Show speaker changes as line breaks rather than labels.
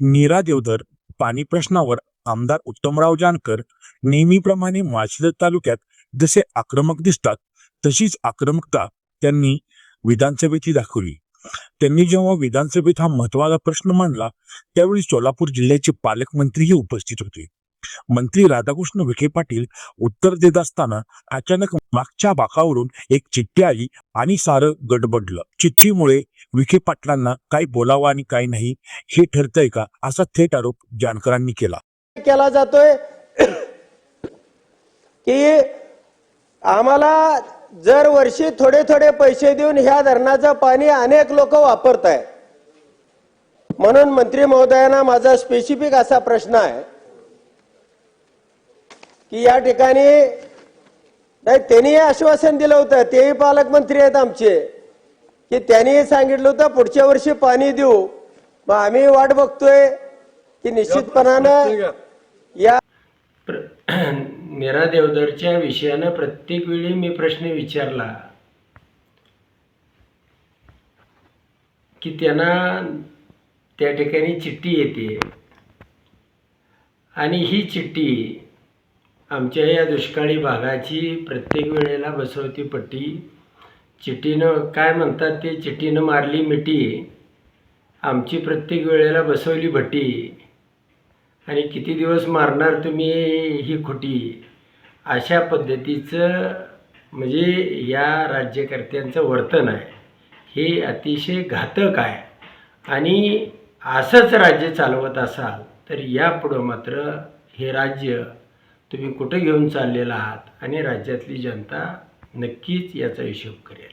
नीरा देवधर पाणी प्रश्नावर आमदार उत्तमराव जानकर नेहमीप्रमाणे माळशिरस तालुक्यात जसे आक्रमक दिसतात तशीच आक्रमकता त्यांनी विधानसभेची दाखवली. त्यांनी जेव्हा विधानसभेत हा महत्त्वाचा प्रश्न मांडला त्यावेळी सोलापूर जिल्ह्याचे पालकमंत्रीही उपस्थित होते. मंत्री राधाकृष्ण विखे पाटील उत्तर देत असताना अचानक मागच्या बाकावरून एक चिठ्ठी आली आणि सारं गडबडलं. चिठ्ठीमुळे विखे पाटलांना काय बोलावं आणि काय नाही हे ठरतंय का असा थेट आरोप जानकरांनी केला.
केला जातोय. की आम्हाला जर वर्षी थोडे थोडे पैसे देऊन ह्या धरणाचं पाणी अनेक लोक वापरत आहे म्हणून मंत्री महोदयांना माझा स्पेसिफिक असा प्रश्न आहे. की या ठिकाणी नाही त्यांनी आश्वासन दिलं होतं तेही पालकमंत्री आहेत आमचे की त्यांनी सांगितलं होतं पुढच्या वर्षी पाणी देऊ. मग आम्ही वाट बघतोय की निश्चितपणानं या
मीरा देवधरच्या विषयानं प्रत्येक वेळी मी प्रश्न विचारला की त्यांना त्या ठिकाणी चिठ्ठी येते. आणि ही चिठ्ठी आमच्या या दुष्काळी भागाची प्रत्येक वेळेला बसवती पट्टी चिठीनं काय म्हणतात ते चिठीनं मारली मिठी आमची प्रत्येक वेळेला बसवली भट्टी. आणि किती दिवस मारणार तुम्ही ही खोटी? अशा पद्धतीचं म्हणजे या राज्यकर्त्यांचं वर्तन आहे. हे अतिशय घातक आहे. आणि असंच राज्य चालवत असाल तर यापुढं मात्र हे राज्य तुम्ही कुठं घेऊन चाललेला आहात आणि राज्यातली जनता नक्कीच याचा हिशोब करेल.